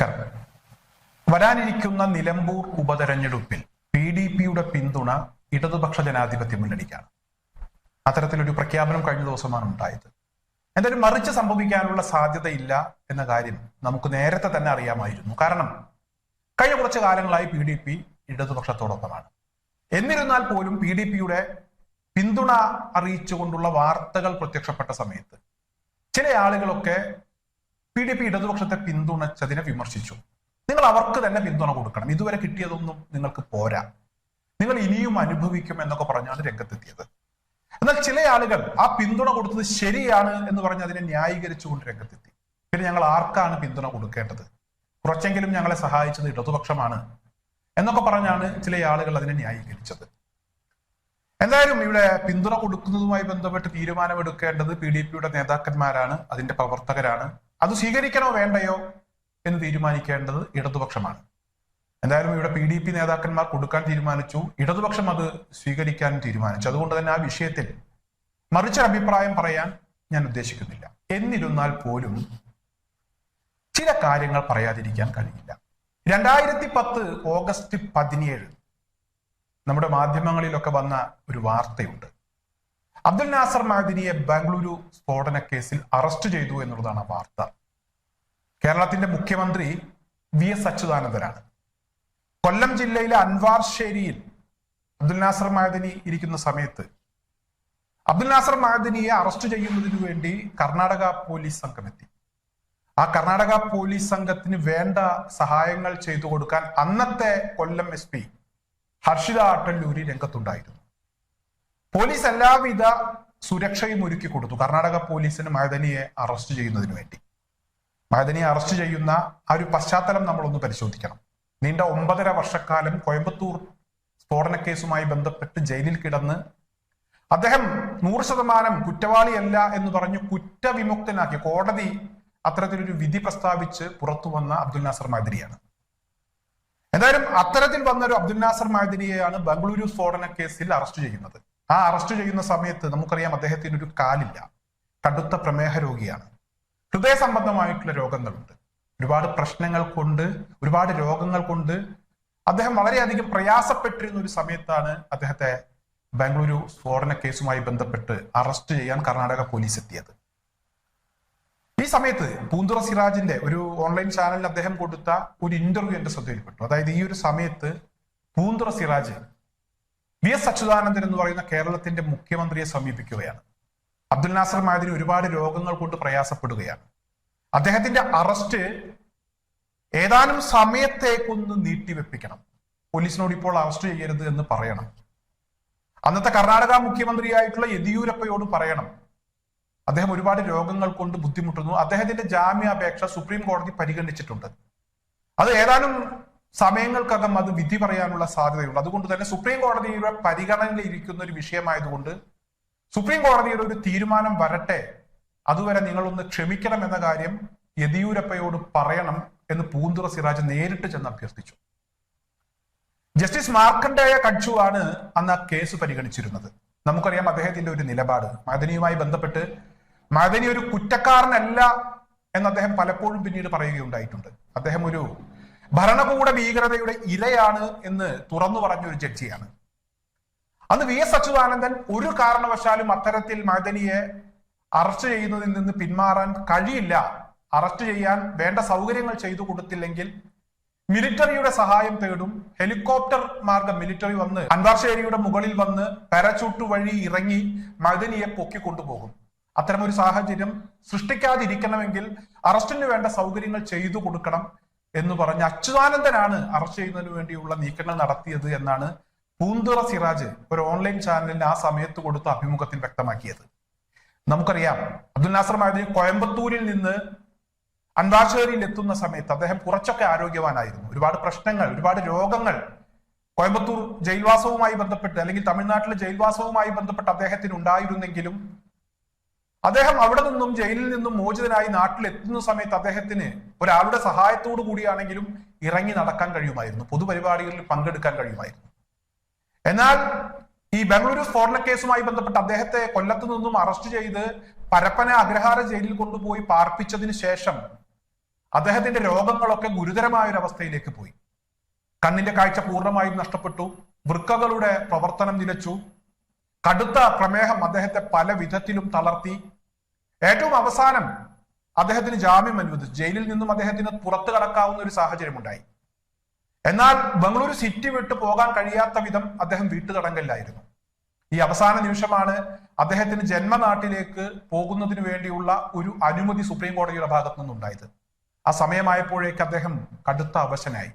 നമസ്കാരം. വരാനിരിക്കുന്ന നിലമ്പൂർ ഉപതെരഞ്ഞെടുപ്പിൽ പി ഡി പിയുടെ പിന്തുണ ഇടതുപക്ഷ ജനാധിപത്യ മുന്നണിക്കാണ്. അത്തരത്തിലൊരു പ്രഖ്യാപനം കഴിഞ്ഞ ദിവസമാണ് ഉണ്ടായത്. എന്തായാലും മറിച്ച് സംഭവിക്കാനുള്ള സാധ്യതയില്ല എന്ന കാര്യം നമുക്ക് നേരത്തെ തന്നെ അറിയാമായിരുന്നു. കാരണം കഴിഞ്ഞ കുറച്ച് കാലങ്ങളായി പി ഡി പി ഇടതുപക്ഷത്തോടൊപ്പമാണ്. എന്നിരുന്നാൽ പോലും പി ഡി പിയുടെ പിന്തുണ അറിയിച്ചുകൊണ്ടുള്ള വാർത്തകൾ പ്രത്യക്ഷപ്പെട്ട സമയത്ത് ചില ആളുകളൊക്കെ പി ഡി പി ഇടതുപക്ഷത്തെ പിന്തുണച്ചതിനെ വിമർശിച്ചു. നിങ്ങൾ അവർക്ക് തന്നെ പിന്തുണ കൊടുക്കണം. ഇതുവരെ കിട്ടിയതൊന്നും നിങ്ങൾക്ക് പോരാ. നിങ്ങൾ ഇനിയും അനുഭവിക്കും എന്നൊക്കെ പറഞ്ഞാണ് രംഗത്തെത്തിയത്. എന്നാൽ ചില ആളുകൾ ആ പിന്തുണ കൊടുത്തത് ശരിയാണ് എന്ന് പറഞ്ഞ് അതിനെ ന്യായീകരിച്ചുകൊണ്ട് രംഗത്തെത്തി. പിന്നെ ഞങ്ങൾ ആർക്കാണ് പിന്തുണ കൊടുക്കേണ്ടത്? കുറച്ചെങ്കിലും ഞങ്ങളെ സഹായിച്ചത് ഇടതുപക്ഷമാണ് എന്നൊക്കെ പറഞ്ഞാണ് ചില ആളുകൾ അതിനെ ന്യായീകരിച്ചത്. എന്തായാലും ഇവിടെ പിന്തുണ കൊടുക്കുന്നതുമായി ബന്ധപ്പെട്ട് തീരുമാനമെടുക്കേണ്ടത് പി ഡി പിയുടെ നേതാക്കന്മാരാണ് അതിന്റെ പ്രവർത്തകരാണ്. അത് സ്വീകരിക്കണോ വേണ്ടയോ എന്ന് തീരുമാനിക്കേണ്ടത് ഇടതുപക്ഷമാണ്. എന്തായാലും ഇവിടെ പി ഡി പി നേതാക്കന്മാർ കൊടുക്കാൻ തീരുമാനിച്ചു. ഇടതുപക്ഷം അത് സ്വീകരിക്കാൻ തീരുമാനിച്ചു. അതുകൊണ്ട് തന്നെ ആ വിഷയത്തിൽ മറിച്ച അഭിപ്രായം പറയാൻ ഞാൻ ഉദ്ദേശിക്കുന്നില്ല. എന്നിരുന്നാൽ പോലും ചില കാര്യങ്ങൾ പറയാതിരിക്കാൻ കഴിയില്ല. രണ്ടായിരത്തി പത്ത് ഓഗസ്റ്റ് പതിനേഴ് നമ്മുടെ മാധ്യമങ്ങളിലൊക്കെ വന്ന ഒരു വാർത്തയുണ്ട്. അബ്ദുൽ നാസർ മാദിനിയെ ബാംഗ്ലൂരു സ്ഫോടന കേസിൽ അറസ്റ്റ് ചെയ്തു എന്നുള്ളതാണ് വാർത്ത. കേരളത്തിന്റെ മുഖ്യമന്ത്രി വി എസ് അച്യുതാനന്ദനാണ്. കൊല്ലം ജില്ലയിലെ അൻവാർശ്ശേരിയിൽ അബ്ദുൽ നാസർ മാദിനി ഇരിക്കുന്ന സമയത്ത് അബ്ദുൽ നാസർ മാദിനിയെ അറസ്റ്റ് ചെയ്യുന്നതിന് വേണ്ടി കർണാടക പോലീസ് സംഘം എത്തി. ആ കർണാടക പോലീസ് സംഘത്തിന് വേണ്ട സഹായങ്ങൾ ചെയ്തു കൊടുക്കാൻ അന്നത്തെ കൊല്ലം എസ് പി ഹർഷിത ആട്ടല്ലൂരി രംഗത്തുണ്ടായിരുന്നു. പോലീസ് എല്ലാവിധ സുരക്ഷയും ഒരുക്കി കൊടുത്തു. കർണാടക പോലീസിന് മഹദനിയെ അറസ്റ്റ് ചെയ്യുന്നതിന് വേണ്ടി. മഹദനിയെ അറസ്റ്റ് ചെയ്യുന്ന ആ ഒരു പശ്ചാത്തലം നമ്മളൊന്ന് പരിശോധിക്കണം. നീണ്ട ഒമ്പതര വർഷക്കാലം കോയമ്പത്തൂർ സ്ഫോടന കേസുമായി ബന്ധപ്പെട്ട് ജയിലിൽ കിടന്ന് അദ്ദേഹം നൂറ് ശതമാനം കുറ്റവാളിയല്ല എന്ന് പറഞ്ഞ് കുറ്റവിമുക്തനാക്കി കോടതി അത്തരത്തിലൊരു വിധി പ്രസ്താവിച്ച് പുറത്തു വന്ന അബ്ദുൽ നാസർ മാതിരിയാണ് എന്തായാലും അത്തരത്തിൽ വന്ന ഒരു അബ്ദുൽ നാസർ മാതിരിയെയാണ് ബംഗളൂരു സ്ഫോടന കേസിൽ അറസ്റ്റ് ചെയ്യുന്നത്. ആ അറസ്റ്റ് ചെയ്യുന്ന സമയത്ത് നമുക്കറിയാം അദ്ദേഹത്തിന് ഒരു കാലില്ല. കടുത്ത പ്രമേഹ രോഗിയാണ്. ഹൃദയ സംബന്ധമായിട്ടുള്ള രോഗങ്ങളുണ്ട്. ഒരുപാട് പ്രശ്നങ്ങൾ കൊണ്ട് ഒരുപാട് രോഗങ്ങൾ കൊണ്ട് അദ്ദേഹം വളരെയധികം പ്രയാസപ്പെട്ടിരുന്ന ഒരു സമയത്താണ് അദ്ദേഹത്തെ ബാംഗ്ലൂരു സ്ഫോടന കേസുമായി ബന്ധപ്പെട്ട് അറസ്റ്റ് ചെയ്യാൻ കർണാടക പോലീസ് എത്തിയത്. ഈ സമയത്ത് പൂന്തുറ സിറാജിന്റെ ഒരു ഓൺലൈൻ ചാനലിൽ അദ്ദേഹം കൊടുത്ത ഒരു ഇന്റർവ്യൂ എന്റെ ശ്രദ്ധയിൽപ്പെട്ടു. അതായത് ഈ ഒരു സമയത്ത് പൂന്തുറ സിറാജ് വി എസ് അച്യുതാനന്ദൻ എന്ന് പറയുന്ന കേരളത്തിന്റെ മുഖ്യമന്ത്രിയെ സമീപിക്കുകയാണ്. അബ്ദുൽ നാസർ മാദിനി ഒരുപാട് രോഗങ്ങൾ കൊണ്ട് പ്രയാസപ്പെടുകയാണ്. അദ്ദേഹത്തിന്റെ അറസ്റ്റ് ഏതാനും സമയത്തേക്കൊന്ന് നീട്ടിവെപ്പിക്കണം. പോലീസിനോട് ഇപ്പോൾ അറസ്റ്റ് ചെയ്യരുത് എന്ന് പറയണം. അന്നത്തെ കർണാടക മുഖ്യമന്ത്രിയായിട്ടുള്ള യെദിയൂരപ്പയോട് പറയണം. അദ്ദേഹം ഒരുപാട് രോഗങ്ങൾ കൊണ്ട് ബുദ്ധിമുട്ടുന്നു. അദ്ദേഹത്തിന്റെ ജാമ്യാപേക്ഷ സുപ്രീം കോടതി പരിഗണിച്ചിട്ടുണ്ട്. അത് ഏതാനും സമയങ്ങൾക്കകം അത് വിധി പറയാനുള്ള സാധ്യതയുണ്ട്. അതുകൊണ്ട് തന്നെ സുപ്രീം കോടതിയുടെ പരിഗണനയിൽ ഇരിക്കുന്ന ഒരു വിഷയമായതുകൊണ്ട് സുപ്രീം കോടതിയുടെ ഒരു തീരുമാനം വരട്ടെ. അതുവരെ നിങ്ങളൊന്ന് ക്ഷമിക്കണം എന്ന കാര്യം യെദിയൂരപ്പയോട് പറയണം എന്ന് പൂന്തുറ സിറാജ് നേരിട്ട് ചെന്ന് അഭ്യർത്ഥിച്ചു. ജസ്റ്റിസ് മാർക്കണ്ടേയ ആണ് അന്ന് ആ കേസ് പരിഗണിച്ചിരുന്നത്. നമുക്കറിയാം അദ്ദേഹത്തിന്റെ ഒരു നിലപാട്. മദനിയുമായി ബന്ധപ്പെട്ട് മദനി ഒരു കുറ്റക്കാരനല്ല എന്ന് അദ്ദേഹം പലപ്പോഴും പിന്നീട് പറയുകയുണ്ടായിട്ടുണ്ട്. അദ്ദേഹം ഒരു ഭരണകൂട ഭീകരതയുടെ ഇരയാണ് എന്ന് തുറന്നു പറഞ്ഞ ഒരു ജഡ്ജിയാണ്. അന്ന് വി എസ് അച്യുതാനന്ദൻ ഒരു കാരണവശാലും അത്തരത്തിൽ മദനിയെ അറസ്റ്റ് ചെയ്യുന്നതിൽ നിന്ന് പിന്മാറാൻ കഴിയില്ല. അറസ്റ്റ് ചെയ്യാൻ വേണ്ട സൗകര്യങ്ങൾ ചെയ്തു കൊടുത്തില്ലെങ്കിൽ മിലിറ്ററിയുടെ സഹായം തേടും. ഹെലികോപ്റ്റർ മാർഗം മിലിറ്ററി വന്ന് അൻവാർശേരിയുടെ മുകളിൽ വന്ന് പാരച്ചൂട്ട് വഴി ഇറങ്ങി മദനിയെ പൊക്കിക്കൊണ്ടുപോകും അത്തരമൊരു സാഹചര്യം സൃഷ്ടിക്കാതിരിക്കണമെങ്കിൽ അറസ്റ്റിന് വേണ്ട സൗകര്യങ്ങൾ ചെയ്തു കൊടുക്കണം. എന്ന് പറഞ്ഞ അച്യുതാനന്ദനാണ് അറസ്റ്റ് ചെയ്യുന്നതിന് വേണ്ടിയുള്ള നീക്കങ്ങൾ നടത്തിയത് എന്നാണ് പൂന്തുറ സിറാജ് ഒരു ഓൺലൈൻ ചാനലിന് ആ സമയത്ത് കൊടുത്ത അഭിമുഖത്തിൽ വ്യക്തമാക്കിയത്. നമുക്കറിയാം അബ്ദുൽ നാസർ മഹദി കോയമ്പത്തൂരിൽ നിന്ന് അൻവാർശേരിയിൽ എത്തുന്ന സമയത്ത് അദ്ദേഹം കുറച്ചൊക്കെ ആരോഗ്യവാനായിരുന്നു. ഒരുപാട് പ്രശ്നങ്ങൾ ഒരുപാട് രോഗങ്ങൾ കോയമ്പത്തൂർ ജയിൽവാസവുമായി ബന്ധപ്പെട്ട് അല്ലെങ്കിൽ തമിഴ്നാട്ടിലെ ജയിൽവാസവുമായി ബന്ധപ്പെട്ട് അദ്ദേഹത്തിന് ഉണ്ടായിരുന്നെങ്കിലും അദ്ദേഹം അവിടെ നിന്നും ജയിലിൽ നിന്നും മോചിതനായി നാട്ടിൽ എത്തുന്ന സമയത്ത് അദ്ദേഹത്തിന് ഒരാളുടെ സഹായത്തോടു കൂടിയാണെങ്കിലും ഇറങ്ങി നടക്കാൻ കഴിയുമായിരുന്നു. പൊതുപരിപാടികളിൽ പങ്കെടുക്കാൻ കഴിയുമായിരുന്നു. എന്നാൽ ഈ ബംഗളൂരു സ്ഫോടന കേസുമായി ബന്ധപ്പെട്ട് അദ്ദേഹത്തെ കൊല്ലത്ത് നിന്നും അറസ്റ്റ് ചെയ്ത് പരപ്പന അഗ്രഹാര ജയിലിൽ കൊണ്ടുപോയി പാർപ്പിച്ചതിന് ശേഷം അദ്ദേഹത്തിന്റെ രോഗങ്ങളൊക്കെ ഗുരുതരമായ ഒരു അവസ്ഥയിലേക്ക് പോയി. കണ്ണിന്റെ കാഴ്ച പൂർണമായും നഷ്ടപ്പെട്ടു. വൃക്കകളുടെ പ്രവർത്തനം നിലച്ചു. കടുത്ത പ്രമേഹം അദ്ദേഹത്തെ പല വിധത്തിലും തളർത്തി. ഏറ്റവും അവസാനം അദ്ദേഹത്തിന് ജാമ്യം അനുവദിച്ചു. ജയിലിൽ നിന്നും അദ്ദേഹത്തിന് പുറത്തു കടക്കാവുന്ന ഒരു സാഹചര്യം ഉണ്ടായി എന്നാൽ ബംഗളൂരു സിറ്റി വിട്ട് പോകാൻ കഴിയാത്ത വിധം അദ്ദേഹം വീട്ടുതടങ്കലിലായിരുന്നു ഈ അവസാന നിമിഷമാണ് അദ്ദേഹത്തിന് ജന്മനാട്ടിലേക്ക് പോകുന്നതിന് വേണ്ടിയുള്ള ഒരു അനുമതി സുപ്രീം കോടതിയുടെ ഭാഗത്തു നിന്നുണ്ടായത് ആ സമയമായപ്പോഴേക്ക് അദ്ദേഹം കടുത്ത അവശനായി.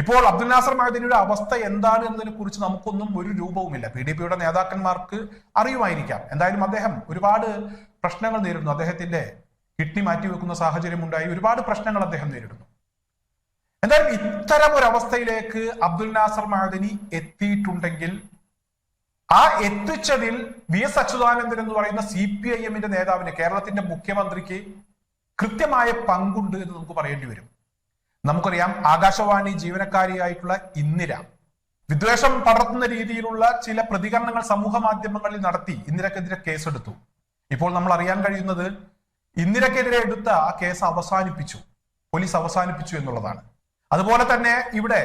ഇപ്പോൾ അബ്ദുൽ നാസർ മഹദിനിയുടെ അവസ്ഥ എന്താണ് എന്നതിനെ കുറിച്ച് നമുക്കൊന്നും ഒരു രൂപവുമില്ല. പി ഡി പിയുടെ നേതാക്കന്മാർക്ക് അറിയുമായിരിക്കാം. എന്തായാലും അദ്ദേഹം ഒരുപാട് പ്രശ്നങ്ങൾ നേരിടുന്നു. അദ്ദേഹത്തിന്റെ കിഡ്നി മാറ്റിവെക്കുന്ന സാഹചര്യം ഉണ്ടായി. ഒരുപാട് പ്രശ്നങ്ങൾ അദ്ദേഹം നേരിടുന്നു. എന്തായാലും ഇത്തരം ഒരു അവസ്ഥയിലേക്ക് അബ്ദുൽ നാസർ മഹദിനി എത്തിയിട്ടുണ്ടെങ്കിൽ ആ എത്തിച്ചതിൽ വി എസ് അച്യുതാനന്ദൻ എന്ന് പറയുന്ന സി പി ഐ എമ്മിന്റെ നേതാവിന് കേരളത്തിന്റെ മുഖ്യമന്ത്രിക്ക് കൃത്യമായ പങ്കുണ്ട് എന്ന് നമുക്ക് പറയേണ്ടി വരും. നമുക്കറിയാം ആകാശവാണി ജീവനക്കാരിയായിട്ടുള്ള ഇന്ദിര. വിദ്വേഷം പടർത്തുന്ന രീതിയിലുള്ള ചില പ്രതികരണങ്ങൾ സമൂഹ മാധ്യമങ്ങളിൽ നടത്തി ഇന്ദിരക്കെതിരെ കേസെടുത്തു. ഇപ്പോൾ നമ്മൾ അറിയാൻ കഴിയുന്നത് ഇന്ദിരക്കെതിരെ എടുത്ത ആ കേസ് അവസാനിപ്പിച്ചു. പോലീസ് അവസാനിപ്പിച്ചു എന്നുള്ളതാണ്. അതുപോലെ തന്നെ ഇവിടെ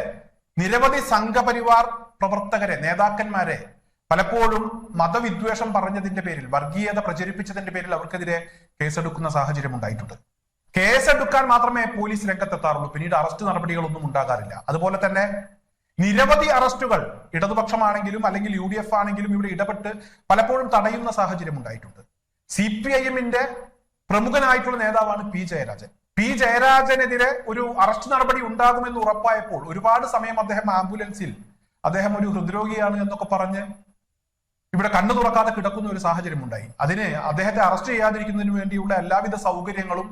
നിരവധി സംഘപരിവാർ പ്രവർത്തകരെ നേതാക്കന്മാരെ പലപ്പോഴും മതവിദ്വേഷം പറഞ്ഞതിന്റെ പേരിൽ വർഗീയത പ്രചരിപ്പിച്ചതിന്റെ പേരിൽ അവർക്കെതിരെ കേസെടുക്കുന്ന സാഹചര്യം ഉണ്ടായിട്ടുണ്ട്. കേസെടുക്കാൻ മാത്രമേ പോലീസ് രംഗത്തെത്താറുള്ളൂ. പിന്നീട് അറസ്റ്റ് നടപടികളൊന്നും ഉണ്ടാകാറില്ല. അതുപോലെ തന്നെ നിരവധി അറസ്റ്റുകൾ ഇടതുപക്ഷമാണെങ്കിലും അല്ലെങ്കിൽ യു ഡി എഫ് ആണെങ്കിലും ഇവിടെ ഇടപെട്ട് പലപ്പോഴും തടയുന്ന സാഹചര്യം ഉണ്ടായിട്ടുണ്ട്. സി പി ഐ എമ്മിന്റെ പ്രമുഖനായിട്ടുള്ള നേതാവാണ് പി ജയരാജൻ. പി ജയരാജനെതിരെ ഒരു അറസ്റ്റ് നടപടി ഉണ്ടാകുമെന്ന് ഉറപ്പായപ്പോൾ ഒരുപാട് സമയം അദ്ദേഹം ആംബുലൻസിൽ അദ്ദേഹം ഒരു ഹൃദ്രോഗിയാണ് എന്നൊക്കെ പറഞ്ഞ് ഇവിടെ കണ്ണു തുറക്കാതെ കിടക്കുന്ന ഒരു സാഹചര്യം ഉണ്ടായി അതിന് അദ്ദേഹത്തെ അറസ്റ്റ് ചെയ്യാതിരിക്കുന്നതിന് വേണ്ടിയുള്ള എല്ലാവിധ സൗകര്യങ്ങളും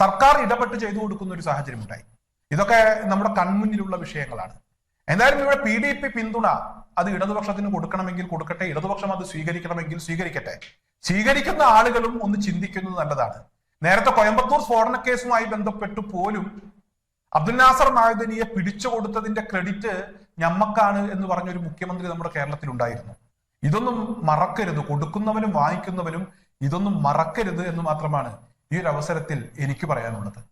സർക്കാർ ഇടപെട്ട് ചെയ്തു കൊടുക്കുന്ന ഒരു സാഹചര്യം ഉണ്ടായി ഇതൊക്കെ നമ്മുടെ കൺമുന്നിലുള്ള വിഷയങ്ങളാണ്. എന്തായാലും ഇവിടെ പി ഡി പി പിന്തുണ അത് ഇടതുപക്ഷത്തിന് കൊടുക്കണമെങ്കിൽ കൊടുക്കട്ടെ ഇടതുപക്ഷം അത് സ്വീകരിക്കണമെങ്കിൽ സ്വീകരിക്കട്ടെ. സ്വീകരിക്കുന്ന ആളുകളും ഒന്ന് ചിന്തിക്കുന്നത് നല്ലതാണ്. നേരത്തെ കോയമ്പത്തൂർ സ്ഫോടന കേസുമായി ബന്ധപ്പെട്ട് പോലും അബ്ദുൽ നാസർ മായുദനിയെ പിടിച്ചു കൊടുത്തതിന്റെ ക്രെഡിറ്റ് ഞമ്മക്കാണ് എന്ന് പറഞ്ഞൊരു മുഖ്യമന്ത്രി നമ്മുടെ കേരളത്തിൽ ഉണ്ടായിരുന്നു ഇതൊന്നും മറക്കരുത്. കൊടുക്കുന്നവനും വാങ്ങിക്കുന്നവനും ഇതൊന്നും മറക്കരുത് എന്ന് മാത്രമാണ് ഈ ഒരു അവസരത്തിൽ എനിക്ക് പറയാനുള്ളത്.